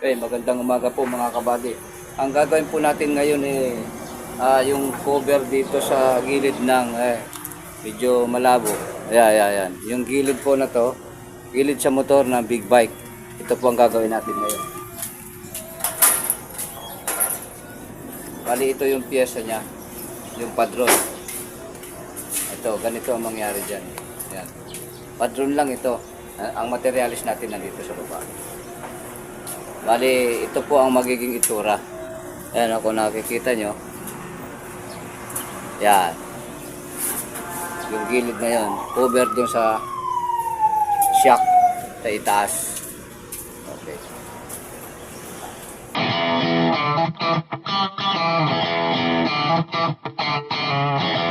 Okay, magandang umaga po mga kabady. Ang gagawin po natin ngayon eh ah, yung cover dito sa gilid ng eh, medyo malabo. Ayan, ayan, ayan. Yung gilid po na to, gilid sa motor ng big bike. Ito po ang gagawin natin ngayon. Bali ito yung pyesa niya, yung padron. Ito, ganito ang mangyari dyan. Ayan. Padron lang ito. Ah, Ang materialis natin nandito sa baba. Bali, ito po ang magiging itsura. Ayan, kung nakikita nyo. Yan. Yung gilid na yun. Cover dun sa shock sa itaas. Okay. Thank.